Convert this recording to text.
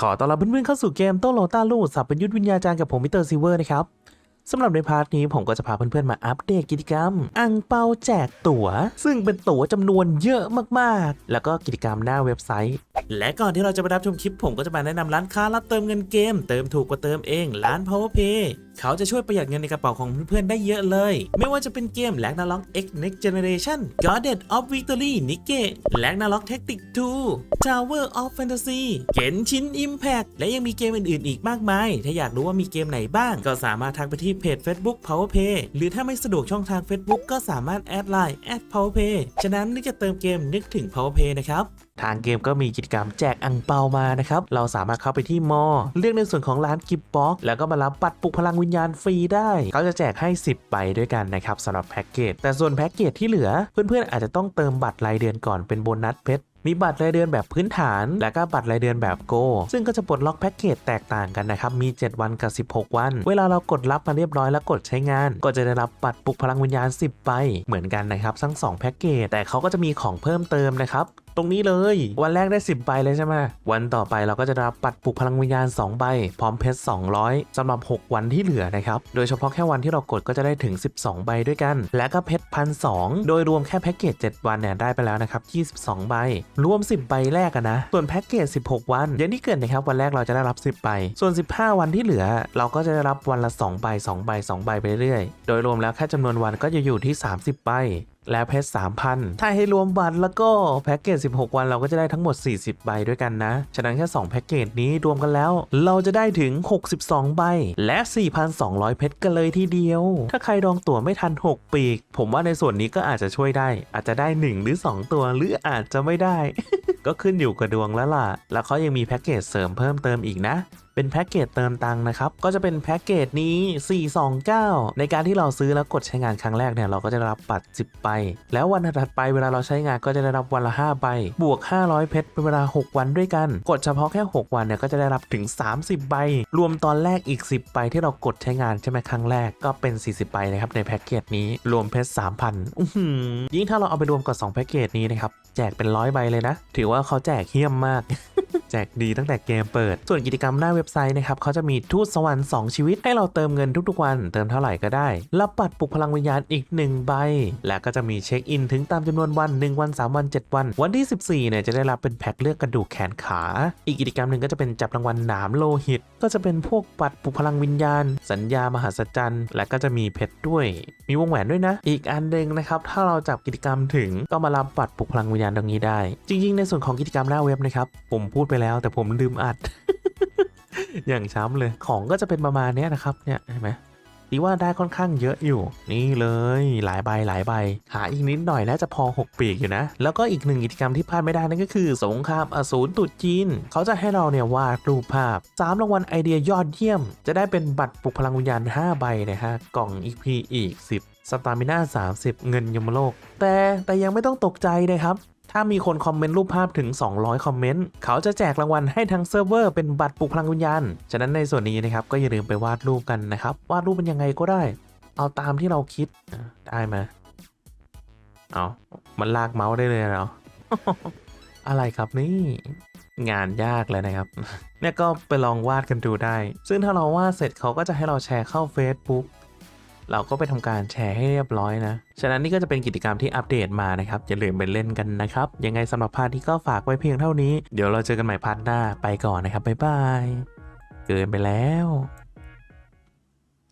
ขอต้อนรับเพื่อนๆเข้าสู่เกมโตโลต้าลูดสับเป็นยุทธวิญญาจารย์กับผมมิสเตอร์ซิเวอร์นะครับสำหรับในพาร์ทนี้ผมก็จะพาเพื่อนๆมาอัปเดตกิจกรรม อังเปาแจกตั๋ว ซึ่งเป็นตั๋วจำนวนเยอะมากๆ แล้วก็กิจกรรมหน้าเว็บไซต์ และก่อนที่เราจะไปรับชมคลิปผมก็จะมาแนะนำร้านค้ารับเติมเงินเกม เติมถูกกว่าเติมเองร้าน PowerPay เขาจะช่วยประหยัดเงินในกระเป๋าของเพื่อนๆได้เยอะเลย ไม่ว่าจะเป็นเกม l a g n a r o k X Next Generation Goddess of Victory n i k e l a g n a r o k Tactic 2 Tower of Fantasy Genshin Impact และยังมีเกมอื่นๆอีกมากมาย ถ้าอยากรู้ว่ามีเกมไหนบ้าง ก็สามารถทักไปที่เพจ Facebook PowerPay หรือถ้าไม่สะดวกช่องทาง Facebook ก็สามารถแอดไลน์ PowerPay ฉะนั้นนึกจะเติมเกมนึกถึง PowerPay นะครับ ทางเกมก็มีกิจกรรมแจกอังเปามานะครับ เราสามารถเข้าไปที่มอ เลือกในส่วนของร้านกิฟบ็อกแล้วก็มารับบัตรปลุกพลังวิญญาณฟรีได้ เขาจะแจกให้ 10ใบด้วยกันนะครับสำหรับแพ็กเกจ แต่ส่วนแพ็กเกจที่เหลือ เพื่อนๆอาจจะต้องเติมบัตรรายเดือนก่อนเป็นโบนัสเพชรมีบัตรรายเดือนแบบพื้นฐาน และก็บัตรรายเดือนแบบโก ซึ่งก็จะปลดล็อกแพ็กเกจแตกต่างกันนะครับ มี 7 วันกับ 16 วัน เวลาเรากดรับมาเรียบร้อยแล้วกดใช้งาน ก็จะได้รับบัตรปลุกพลังวิญญาณ 10ใบเหมือนกันนะครับ ทั้ง 2 แพ็กเกจ แต่เขาก็จะมีของเพิ่มเติมนะครับ ตรงนี้เลย วันแรกได้ 10ใบเลยใช่ไหมวันต่อไปเราก็จะรับบัตรปลุกพลังวิญญาณ 2 ใบ พร้อมเพชร 200สำหรับ 6 วันที่เหลือนะครับ โดยเฉพาะแค่วันที่เรากดก็จะได้ถึง 12 ใบด้วยกัน และก็เพชรพันสโดยรวมแค่แพ็กเกจ 7 วันเนี่ยได้ไปแล้วนะครับ 22 ใบ รวม 10 ใบแรกอะนะ ส่วนแพ็กเกจ 16 วันอย่างที่เกิดนะครับวันแรกเราจะได้รับ 10 ใบ ส่วน 15 วันที่เหลือ เราก็จะได้รับวันละ2ใบ2ใบ2ใบไปเรื่อยๆ โดยรวมแล้วแค่จำนวนวันก็จะอยู่ที่ 30 ใบ และเพชร3,000 ถ้าให้รวมบัตรแล้วก็แพ็กเกจ 16 วันเราก็จะได้ทั้งหมด 40 ใบด้วยกันนะ ฉะนั้นแค่ 2 แพ็กเกจนี้รวมกันแล้ว เราจะได้ถึง 62 ใบ และ 4,200 เพชรกันเลยทีเดียว ถ้าใครดองตั๋วไม่ทัน 6 ปีก ผมว่าในส่วนนี้ก็อาจจะช่วยได้ อาจจะได้ 1 หรือ 2 ตัวหรืออาจจะไม่ได้ ก็ขึ้นอยู่กับดวงแล้วล่ะ แล้วเขายังมีแพ็กเกจเสริมเพิ่มเติมอีกนะ เป็นแพ็กเกจเติมตังค์นะครับ ก็จะเป็นแพ็กเกจนี้ 429 ในการที่เราซื้อแล้วกดใช้งานครั้งแรกเนี่ยเราก็จะได้รับบัตร 10 ใบ แล้ววันถัดไปเวลาเราใช้งานก็จะได้รับวันละ 5 ใบ บวก 500 เพชรเป็นเวลา 6 วันด้วยกัน กดเฉพาะแค่ 6 วันเนี่ยก็จะได้รับถึง 30 ใบ รวมตอนแรกอีก 10 ใบที่เรากดใช้งานใช่ไหมครั้งแรกก็เป็น 40 ใบนะครับในแพ็กเกจนี้รวมเพชร3,000ยิ่งถ้าเราเอาไปรวมกับ2แพ็กเกจนี้นะครับแจกเป็นร้อยใบเลยนะ ถือว่าเขาแจกเฮี้ยมมาก แจกดีตั้งแต่เกมเปิด ส่วนกิจกรรมหน้าเว็บไซต์นะครับเขาจะมีทูตสวรรค์2ชีวิตให้เราเติมเงินทุกๆวัน เติมเท่าไหร่ก็ได้รับบัตรปลุกพลังวิญญาณอีก 1 ใบ และก็จะมีเช็คอินถึงตามจำนวนวัน 1 วัน 3 วัน 7 วัน วันที่ 14เนี่ยจะได้รับเป็นแพ็คเลือกกระดูกแขนขา อีกกิจกรรมหนึ่งก็จะเป็นจับรางวัลหนามโลหิต ก็จะเป็นพวกบัตรปลุกพลังวิญญาณ สัญญามหัศจรรย์และก็จะมีเพชรด้วย มีวงแหวนด้วยนะ อีกอันหนึ่งนะครับถ้าเราจับกิจกรรมถึงก็มารับบัตรปลุกพลังวิญญาณตรงนี้ได้ จริง ๆ ในส่วนของกิจกรรมหน้าเว็บนะครับผมพูดไปแล้ว แต่ผมลืมอัด อย่างช้ำเลยของก็จะเป็นประมาณนี้นะครับเนี่ยเห็นไหมดีว่าได้ค่อนข้างเยอะอยู่ นี่เลยหลายใบหลายใบ หาอีกนิดหน่อยน่าจะพอ 6 ปีกอยู่นะ แล้วก็อีกหนึ่งกิจกรรมที่พลาดไม่ได้นั่นก็คือ สงครามอสูรตรุษจีน เขาจะให้เราเนี่ยวาดรูปภาพ 3 รางวัลไอเดียยอดเยี่ยม จะได้เป็นบัตรปลุกพลังวิญญาณ 5 ใบนะฮะกล่อง EP อีก 10สตามิน่า30 เงินยมโลก แต่แต่ยังไม่ต้องตกใจนะครับ ถ้ามีคนคอมเมนต์รูปภาพถึง 200 คอมเมนต์ เขาจะแจกรางวัลให้ทั้งเซิร์ฟเวอร์เป็นบัตรปลุกพลังวิญญาณ ฉะนั้นในส่วนนี้นะครับก็อย่าลืมไปวาดรูปกันนะครับ วาดรูปเป็นยังไงก็ได้ เอาตามที่เราคิด ได้ไหมเอามันลากเมาส์ได้เลยเหรออะไรครับนี่งานยากเลยนะครับ เนี่ยก็ไปลองวาดกันดูได้ ซึ่งถ้าเราวาดเสร็จเขาก็จะให้เราแชร์เข้า Facebook เราก็ไปทำการแชร์ให้เรียบร้อยนะ ฉะนั้นนี่ก็จะเป็นกิจกรรมที่อัปเดตมานะครับ อย่าลืมไปเล่นกันนะครับ ยังไงสำหรับพาร์ทนี้ก็ฝากไว้เพียงเท่านี้ เดี๋ยวเราเจอกันใหม่พาร์ทหน้า ไปก่อนนะครับ บ๊ายบาย เกินไปแล้ว